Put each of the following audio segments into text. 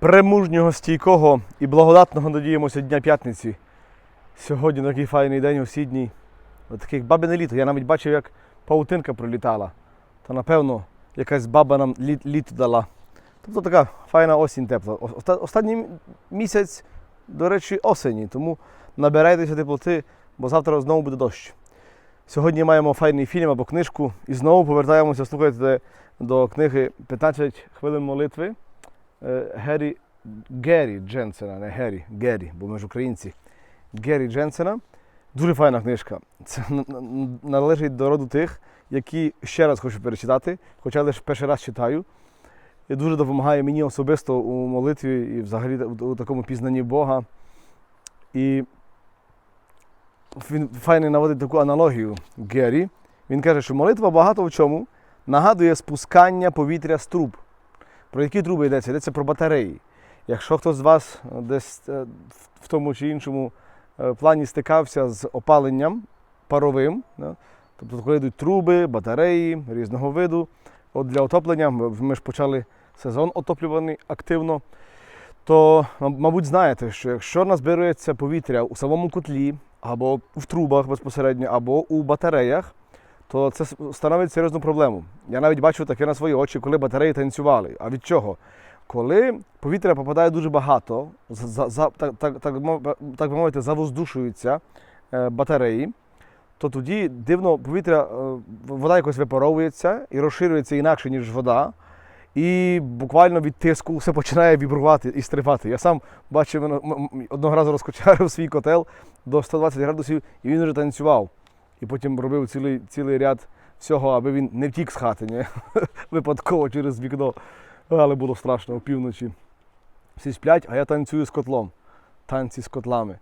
премужнього, стійкого і благодатного надіємося Дня п'ятниці. Сьогодні такий файний день осідній. От таких бабине літо. Я навіть бачив, як паутинка пролітала. То напевно якась баба нам літ, літо дала. Тобто така файна осінь тепла. Оста- Останній місяць, до речі, осені, тому набирайтеся теплоти, бо завтра знову буде дощ. Сьогодні маємо файний фільм або книжку і знову повертаємося, слухайте, до книги 15 хвилин молитви Гері Гері Дженсена, не Гері, Гері, бо ми ж українці. Гері Дженсена. Дуже файна книжка. Це належить до роду тих, які ще раз хочу перечитати, хоча лише перший раз читаю. І дуже допомагає мені особисто у молитві і взагалі у такому пізнанні Бога. І він файно наводить таку аналогію Гері. Він каже, що молитва багато в чому нагадує спускання повітря з труб. Про які труби йдеться? Йдеться про батареї. Якщо хтось з вас е, десь е, в- тому чи іншому е, плані стикався з опаленням паровим, тобто коли йдуть труби, батареї різного виду, от для отоплення, ми, ж почали сезон отоплюваний активно, то, мабуть, знаєте, що якщо назбирується повітря у самому котлі, або в трубах безпосередньо, або у батареях, то це становить серйозну проблему. Я навіть бачив таке на свої очі, коли батареї танцювали. А від чого? Коли повітря попадає дуже багато, за, за, так, так, так, так би мовити, завоздушуються е, батареї, то тоді дивно повітря, е, вода якось випаровується і розширюється інакше, ніж вода. І буквально від тиску все починає вібрувати і стрибати. Я сам бачив одного разу розкочарив свій котел до 120 градусів, і він вже танцював. І потім робив цілий, цілий ряд всього, аби він не втік з хати, ні? випадково через вікно. Але було страшно опівночі. Всі сплять, а я танцюю з котлом. Танці з котлами.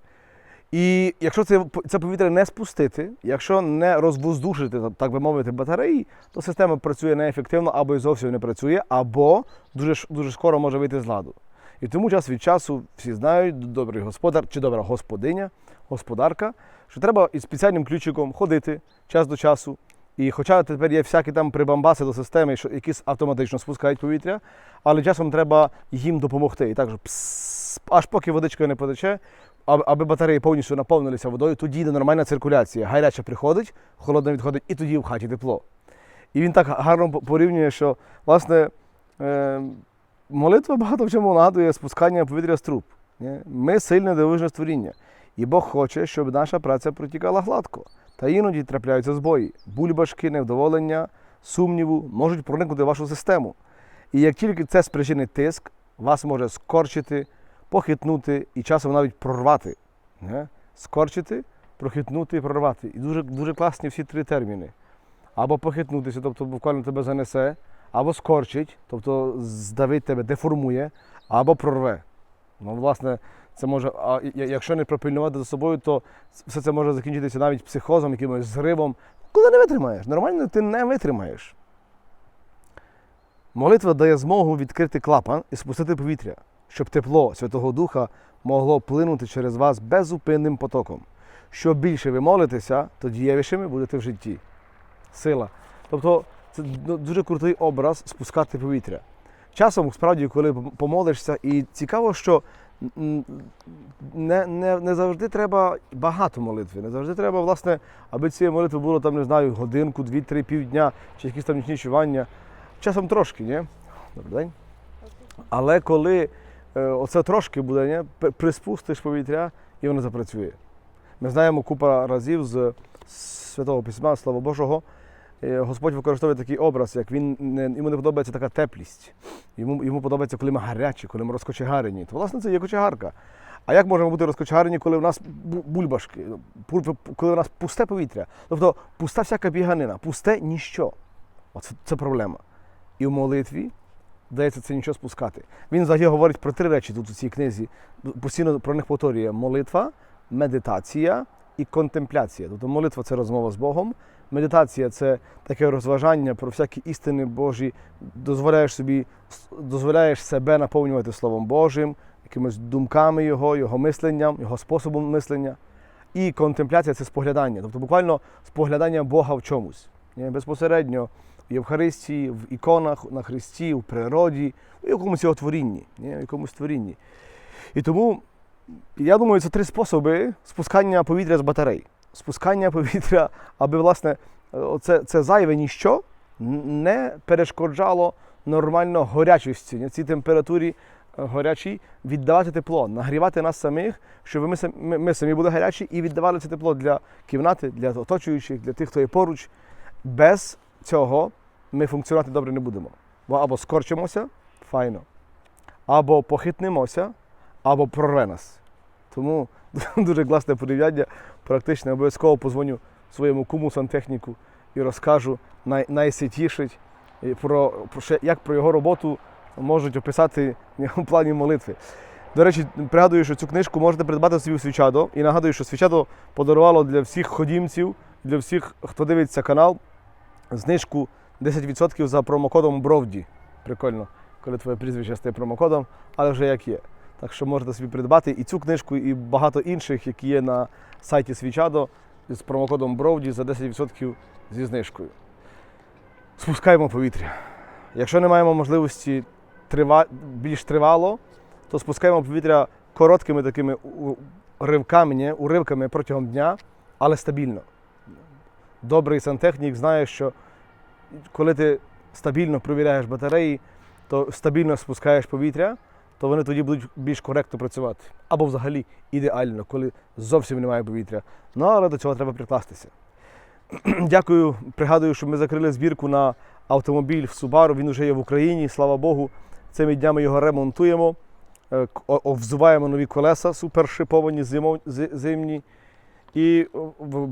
І якщо це, це повітря не спустити, якщо не розвоздушити, так би мовити, батареї, то система працює неефективно або й зовсім не працює, або дуже, дуже скоро може вийти з ладу. І тому час від часу всі знають, добрий господар чи добра господиня, господарка, що треба із спеціальним ключиком ходити час до часу. І хоча тепер є всякі там прибамбаси до системи, що якісь автоматично спускають повітря, але часом треба їм допомогти. І так, що пс, аж поки водичка не потече, аби батареї повністю наповнилися водою, тоді йде нормальна циркуляція. Гаряча приходить, холодна відходить, і тоді в хаті тепло. І він так гарно порівнює, що власне е, молитва багато в чому нагадує спускання повітря з труб. Ми сильне дивовижне створіння. І Бог хоче, щоб наша праця протікала гладко. Та іноді трапляються збої, бульбашки, невдоволення, сумніву можуть проникнути в вашу систему. І як тільки це спричинить тиск, вас може скорчити, похитнути і часом навіть прорвати. Скорчити, прохитнути і прорвати. І дуже, дуже класні всі три терміни. Або похитнутися, тобто буквально тебе занесе, або скорчить, тобто здавить тебе, деформує, або прорве. Ну, власне, це може, а якщо не пропильнувати за собою, то все це може закінчитися навіть психозом, якимось зривом. Коли не витримаєш, нормально ти не витримаєш. Молитва дає змогу відкрити клапан і спустити повітря, щоб тепло Святого Духа могло плинути через вас безупинним потоком. Що більше ви молитеся, то дієвішими будете в житті. Сила. Тобто це ну, дуже крутий образ спускати повітря. Часом, справді, коли помолишся, і цікаво, що не, не, не завжди треба багато молитви. Не завжди треба, власне, аби цієї молитви було там, не знаю, годинку, дві, три, півдня, чи якісь там нічні чування. Часом трошки, ні? Добрий день. Але коли е, оце трошки буде, ні? приспустиш повітря і воно запрацює. Ми знаємо купа разів з Святого Письма, Слава Божого, Господь використовує такий образ, як він йому не подобається така теплість. Йому, йому подобається, коли ми гарячі, коли ми розкочегарені. То, власне, це є кочегарка. А як можемо бути розкочегарені, коли в нас бульбашки, коли в нас пусте повітря? Тобто пуста всяка біганина, пусте ніщо. Оце це проблема. І в молитві вдається це нічого спускати. Він взагалі говорить про три речі тут у цій книзі. Постійно про них повторює молитва, медитація і контемпляція. Тобто молитва це розмова з Богом, медитація це таке розважання про всякі істини Божі, дозволяєш собі, дозволяєш себе наповнювати Словом Божим, якимись думками Його, Його мисленням, Його способом мислення. І контемпляція це споглядання, тобто буквально споглядання Бога в чомусь. Безпосередньо в Євхаристії, в іконах, на Христі, в природі, у якомусь його творінні. Ні? В якомусь творінні. І тому я думаю, це три способи спускання повітря з батарей. Спускання повітря, аби власне оце, це зайве ніщо не перешкоджало нормально горячості, на цій температурі е, горячій віддавати тепло, нагрівати нас самих, щоб ми, ми, ми самі були гарячі і віддавали це тепло для кімнати, для оточуючих, для тих, хто є поруч. Без цього ми функціонувати добре не будемо. Бо або скорчимося, файно, або похитнемося, або прорве нас. Тому дуже класне порівняння. Практично обов'язково позвоню своєму куму сантехніку і розкажу най, найсвятішить про, про як про його роботу можуть описати у плані молитви. До речі, пригадую, що цю книжку можете придбати собі у Свічадо. І нагадую, що Свічадо подарувало для всіх ходімців, для всіх, хто дивиться канал, знижку 10% за промокодом Бровді. Прикольно, коли твоє прізвище стає промокодом, але вже як є. Так що можете собі придбати і цю книжку, і багато інших, які є на сайті Свічадо з промокодом Бровді за 10% зі знижкою. Спускаємо повітря. Якщо не маємо можливості трива... більш тривало, то спускаємо повітря короткими такими ривками, уривками протягом дня, але стабільно. Добрий сантехнік знає, що коли ти стабільно провіряєш батареї, то стабільно спускаєш повітря, то вони тоді будуть більш коректно працювати. Або взагалі ідеально, коли зовсім немає повітря. Ну, але до цього треба прикластися. Дякую. Пригадую, що ми закрили збірку на автомобіль в Subaru. Він вже є в Україні. Слава Богу. Цими днями його ремонтуємо. Е, Взуваємо нові колеса супершиповані зимні. І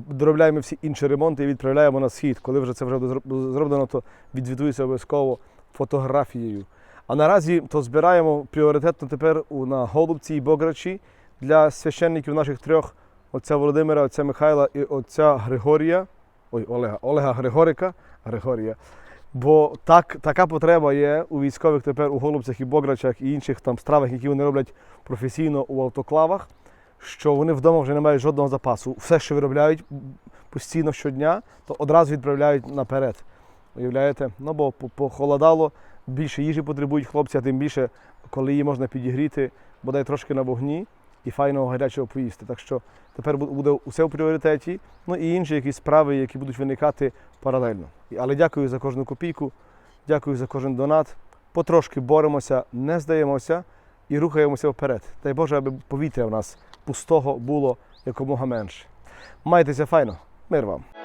доробляємо всі інші ремонти і відправляємо на схід. Коли вже це вже зроблено, то відзвітується обов'язково фотографією. А наразі то збираємо пріоритетно тепер на Голубці і Бограчі для священників наших трьох отця Володимира, отця Михайла і отця Григорія. Ой, Олега, Олега Григорика, Григорія. Бо так, така потреба є у військових тепер у Голубцях і Бограчах і інших там стравах, які вони роблять професійно у автоклавах, що вони вдома вже не мають жодного запасу. Все, що виробляють постійно щодня, то одразу відправляють наперед. Уявляєте? Ну бо по- похолодало, більше їжі потребують хлопці, а тим більше, коли її можна підігріти, бодай трошки на вогні і файного гарячого поїсти. Так що тепер буде усе в пріоритеті, ну і інші якісь справи, які будуть виникати паралельно. Але дякую за кожну копійку, дякую за кожен донат. Потрошки боремося, не здаємося і рухаємося вперед. Дай Боже, аби повітря в нас пустого було якомога менше. Майтеся файно, мир вам!